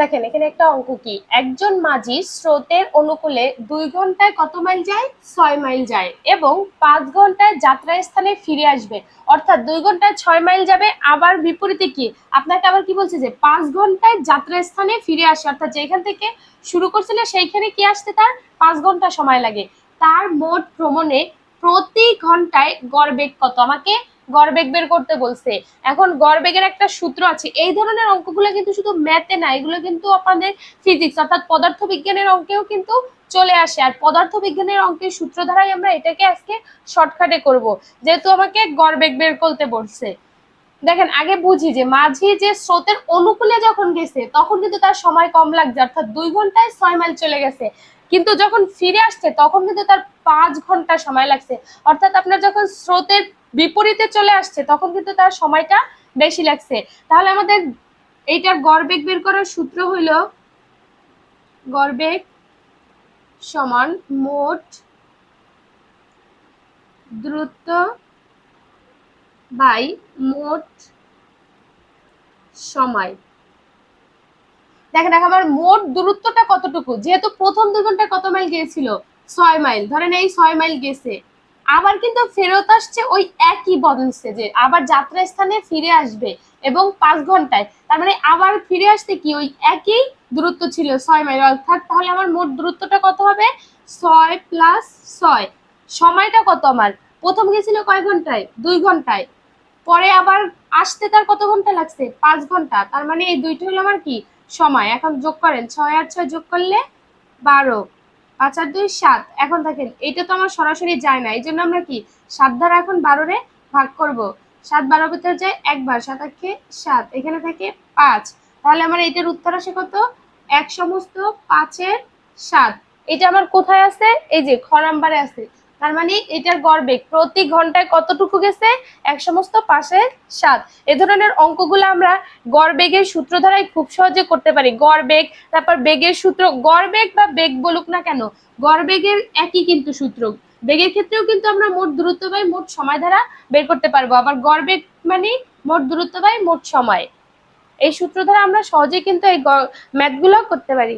দেখেন, এখানে একটা অঙ্ক কি? একজন মাঝি স্রোতের অনুকূলে দুই ঘন্টায় কত মাইল যায়? ছয় মাইল যায় এবং পাঁচ ঘন্টায় যাত্রা স্থানে ফিরে আসবে। অর্থাৎ দুই ঘন্টায় ছয় মাইল যাবে, আবার বিপরীতে কি? আপনাকে আবার কি বলছে যে পাঁচ ঘন্টায় যাত্রা স্থানে ফিরে আসে। অর্থাৎ যেখান থেকে শুরু করছিল, সেইখানে কি আসতে তার পাঁচ ঘণ্টা সময় লাগে। তার মোট ভ্রমণে প্রতি ঘন্টায় গড় বেগ কত? আমাকে গড় বেগ বের করতে বলছে। এখন গড় বেগের একটা সূত্র আছে। এই ধরনের অঙ্কগুলো কিন্তু শুধু ম্যাথে না, এগুলো কিন্তু আপনাদের ফিজিক্স অর্থাৎ পদার্থ বিজ্ঞানের অঙ্কেও কিন্তু চলে আসে। আর পদার্থ বিজ্ঞানের অঙ্কের সূত্র দ্বারাই আমরা এটাকে আজকে শর্টকাটে করব। যেহেতু আমাকে গড় বেগ বের করতে বলছে। দেখেন, আগে বুঝি যে, মাঝি যে স্রোতের অনুকূলে যখন গেছে, তখন কিন্তু তার সময় কম লাগছে। অর্থাৎ দুই ঘন্টায় ছয় মাইল চলে গেছে। কিন্তু যখন ফিরে আসছে, তখন কিন্তু তার পাঁচ ঘণ্টা সময় লাগছে। অর্থাৎ আপনার যখন স্রোতের বিপরীতে চলে আসছে, তখন কিন্তু তার সময়টা বেশি লাগছে। তাহলে আমাদের এইটার গড়বেগ বের করার সূত্র হইল গড়বেগ সমান মোট দ্রুত বাই মোট সময়। দেখেন দেখো আমার মোট দূরত্বটা কতটুকু? যেহেতু প্রথম দুই ঘন্টায় কত মাইল গিয়েছিল? ছয় মাইল। ধরেন এই ছয় মাইল গেছে। আবার কিন্তু ফেরত আসছে ওই একই বদলছে যে আবার যাত্রা স্থানে ফিরে আসবে এবং পাঁচ ঘন্টায়। তার মানে আবার ফিরে আসতে কি ওই একই দূরত্ব ছিল ছয় মাইল? অর্থাৎ তাহলে আমার মোট দূরত্বটা কত হবে? ছয় প্লাস ছয়। সময়টা কত আমার? প্রথম গেছিল কয় ঘন্টায়? দুই ঘন্টায়। পরে আবার আসতে তার কত ঘণ্টা লাগছে? পাঁচ ঘণ্টা। তার মানে এই দুইটা হলো আমার কি? সময়। এখন যোগ করেন, ছয় আর ছয় যোগ করলে বারো, পাঁচ আর দুই, সাত। এখন দেখেন, এইটা তো আমার সরাসরি যায় না। এই জন্য আমরা কি, সাত দ্বারা এখন বারোরে ভাগ করব। সাত বারো ভিতরে যায় একবার, সাত আখে সাত। এখানে থাকে পাঁচ। তাহলে আমার এইটার উত্তর আসে কত? এক সমস্ত পাঁচের সাত। এটা আমার কোথায় আছে? এই যে, খ নাম্বারে আছে। তার মানে এটার গড় বেগ প্রতি ঘন্টায় কতটুকু গেছে? এক সমস্ত পাশে সাত। এ ধরনের অঙ্কগুলো আমরা গড় বেগের সূত্র দ্বারাই খুব সহজে করতে পারি। গড় বেগ, তারপর বেগের সূত্র, গড় বেগ বা বেগ বলুক না কেন, গড় বেগের একই কিন্তু সূত্র। বেগের ক্ষেত্রেও কিন্তু আমরা মোট দূরত্ব বাই মোট সময় দ্বারা বের করতে পারব। আবার গড় বেগ মানে মোট দূরত্ব বাই মোট সময়। এই সূত্র দ্বারা আমরা সহজেই কিন্তু এই ম্যাথগুলো করতে পারি।